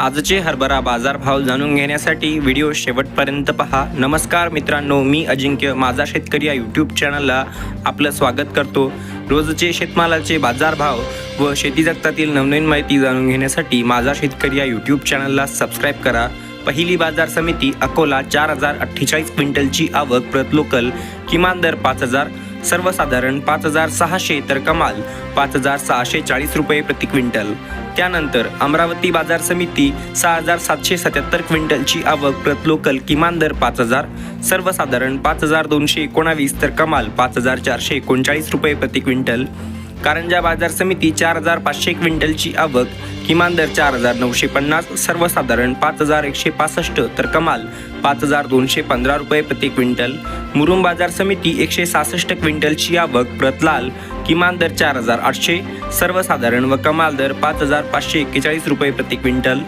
आजचे हरभरा बाजारभाव जाणून घेण्यासाठी व्हिडिओ शेवटपर्यंत पहा. नमस्कार मित्रांनो मी अजिंक्य. माझा शेतकरी या यूट्यूब चॅनलला आपलं स्वागत करतो. रोजचे शेतमालाचे बाजारभाव व शेती जगतातील नवनवीन माहिती जाणून घेण्यासाठी माझा शेतकरी या यूट्यूब चॅनलला सबस्क्राईब करा. पहिली बाजार समिती अकोला चार हजार अठ्ठेचाळीस क्विंटलची आवक प्रत लोकल किमान दर पाच हजार सर्वसाधारण पाच हजार सहाशे तर कमाल पाच हजार सहाशे चाळीस रुपये प्रति क्विंटल. त्यानंतर अमरावती बाजार समिती सहा हजार सातशे सत्याहत्तर क्विंटलची आवक प्रत लोकल किमान दर पाच हजार सर्वसाधारण पाच हजार दोनशे एकोणावीस तर कमाल पाच हजार चारशे एकोणचाळीस रुपये प्रति क्विंटल. कारंजा बाजार समिती चार हजार पाचशे क्विंटलची आवक किमान दर चार हजार नऊशे पन्नास सर्वसाधारण पाच हजार एकशे पासष्ट तर कमाल पाच हजार दोनशे पंधरा रुपये प्रति क्विंटल. मुरुम बाजार समिती एकशे सहासष्ट क्विंटलची आवक प्रतलाल किमान दर चार हजार आठशे सर्वसाधारण व कमाल दर पाच हजार पाचशे एक्केचाळीस रुपये प्रति क्विंटल.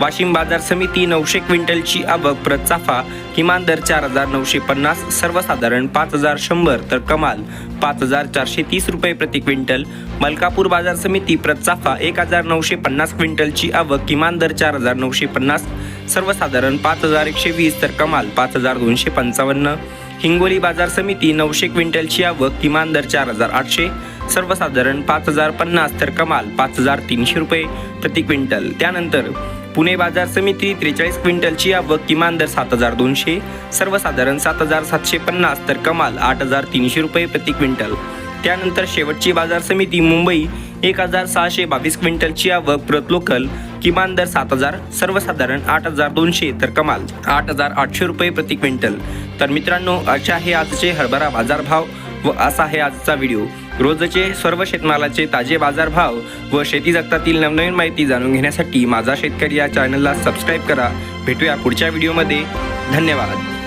वाशिम बाजार समिती नऊशे क्विंटलची आवक प्रत चाफा. किमान दर चार हजार नऊशे पन्नास सर्वसाधारण पाच हजार शंभर तर कमाल पाच हजार चारशे तीस रुपये प्रति क्विंटल. मलकापूर बाजार समिती प्रत चाफा एक हजार नऊशे पन्नास क्विंटलची आवक किमान दर चार हजार नऊशे पन्नास सर्वसाधारण पाच हजार एकशे वीस तर कमाल पाच हजार दोनशे पंचावन्न. हिंगोली बाजार समिती नऊशे क्विंटलची आवक किमान दर चार हजार आठशे सर्वसाधारण पाच हजार पन्नास तर कमाल पाच हजार तीनशे रुपये प्रति क्विंटल. त्यानंतर पुणे बाजार समिती त्रेचाळीस क्विंटलची आवक किमान दर सात हजार दोनशे सर्वसाधारण सात हजार सातशे पन्नास तर कमाल आठ हजार तीनशे रुपये प्रति क्विंटल. त्यानंतर शेवटची बाजार समिती मुंबई एक हजार सहाशे बावीस क्विंटलची आवक प्रत लोकल किमान दर सात हजार सर्वसाधारण आठ हजार दोनशे तर कमाल आठ हजार आठशे रुपये प्रति क्विंटल. तर मित्रांनो अशा हे आजचे हरभरा बाजारभाव व असा आहे आजचा व्हिडिओ. रोजचे सर्व शेतमालाचे ताजे बाजारभाव व शेती जगतातील नवनवीन माहिती जाणून घेण्यासाठी माझा शेतकरी या चॅनलला सबस्क्राईब करा. भेटूया पुढच्या व्हिडिओमध्ये. धन्यवाद.